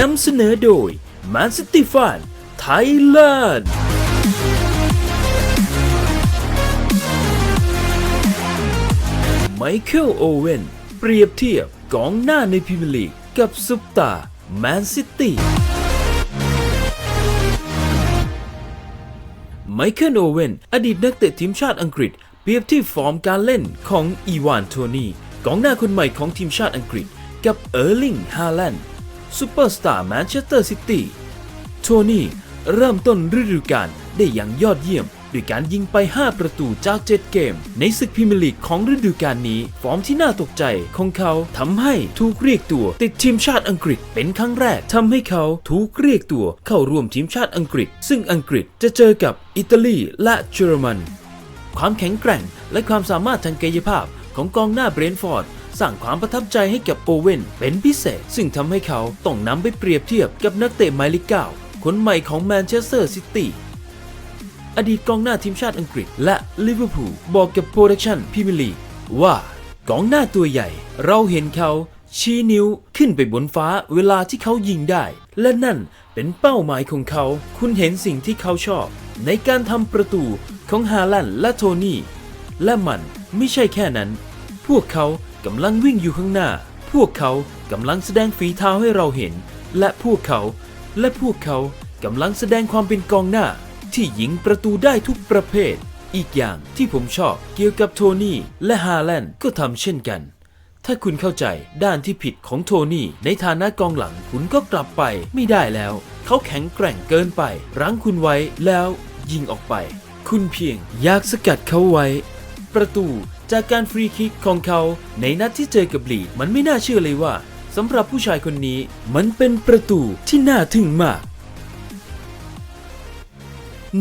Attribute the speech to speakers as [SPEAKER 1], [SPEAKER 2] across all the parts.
[SPEAKER 1] นำเสนอโดย Man City Fan Thailand ไมเคิลโอเวนเปรียบเทียบกองหน้าในพรีเมียร์ลีกกับซุปตาแมนซิตี้ไมเคิลโอเวนอดีตนักเตะทีมชาติอังกฤษ เปรียบเที่ฟอร์มการเล่นของอีวานโทนีกองหน้าคนใหม่ของทีมชาติอังกฤษ กับเออร์ลิงฮาแลนด์ ซูเปอร์สตาร์แมนเชสเตอร์ซิตี้โทนี่เริ่มต้นฤดูกาลได้อย่างยอดเยี่ยมด้วยการยิงไป 5 ประตูจาก 7 เกม ในศึกพรีเมียร์ลีกของฤดูกาลนี้ ฟอร์มที่น่าตกใจของเขาทำให้ถูกเรียกตัวติดทีมชาติอังกฤษเป็นครั้งแรกทำให้เขาถูกเรียกตัวเข้าร่วมทีมชาติอังกฤษ ซึ่งอังกฤษจะเจอกับอิตาลีและเยอรมัน ความแข็งแกร่งและความสามารถทางกายภาพของกองหน้าเบรนฟอร์ด สร้างความประทับใจให้กับโอเว่นเป็นพิเศษ ซึ่งทำให้เขาต้องนำไปเปรียบเทียบกับนักเตะหมายเลขเก้าคนใหม่ของแมนเชสเตอร์ซิตี้อดีตกองหน้าทีมชาติอังกฤษ และลิเวอร์พูลบอกกับโปรดักชั่นพรีเมียร์ลีว่ากองหน้าตัวใหญ่ เราเห็นเขาชี้นิ้วขึ้นไปบนฟ้าเวลาที่เขายิงได้ และนั่นเป็นเป้าหมายของเขา คุณเห็นสิ่งที่เขาชอบ ในการทำประตูของฮาลันและโทนี่ และมันไม่ใช่แค่นั้น พวกเขา กำลังวิ่งอยู่ข้างหน้า พวกเขากำลังแสดงฝีเท้าให้เราเห็น และพวกเขา และพวกเขากำลังแสดงความเป็นกองหน้า ที่ยิงประตูได้ทุกประเภท อีกอย่างที่ผมชอบเกี่ยวกับโทนี่และฮาแลนด์ก็ทำเช่นกัน ถ้าคุณเข้าใจด้านที่ผิดของโทนี่ในฐานะกองหลังคุณก็กลับไปไม่ได้แล้ว เขาแข็งแกร่งเกินไป รั้งคุณไว้แล้วยิงออกไป คุณเพียงอยากสกัดเขาไว้ ประตู จากการฟรีคิกของเขาในนัดที่เจอกับลีดมันไม่น่าเชื่อเลยว่าสำหรับผู้ชายคนนี้มันเป็นประตูที่น่าทึ่งมาก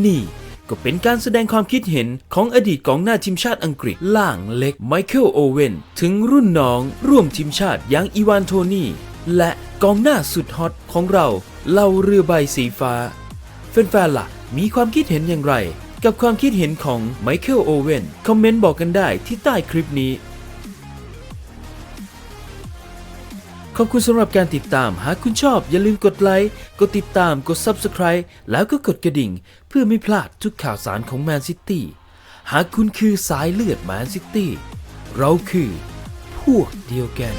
[SPEAKER 1] นี่ก็เป็นการแสดงความคิดเห็นของอดีตกองหน้าทีมชาติอังกฤษล่างเล็กไมเคิลโอเวนถึงรุ่นน้องร่วมทีมชาติอย่างอีวานโทนี่ และกองหน้าสุดฮอตของเราเล่าเรือใบสีฟ้าแฟนๆล่ะมีความคิดเห็นอย่างไร กับความคิดเห็นของไมเคิลโอเวนคอมเมนต์บอกกันได้ที่ใต้คลิปนี้ ขอบคุณสำหรับการติดตาม หากคุณชอบอย่าลืมกดไลค์ กดติดตาม กด Subscribe แล้วก็กดกระดิ่ง เพื่อไม่พลาดทุกข่าวสารของแมนซิตี้ หากคุณคือสายเลือดแมนซิตี้ เราคือพวกเดียวกัน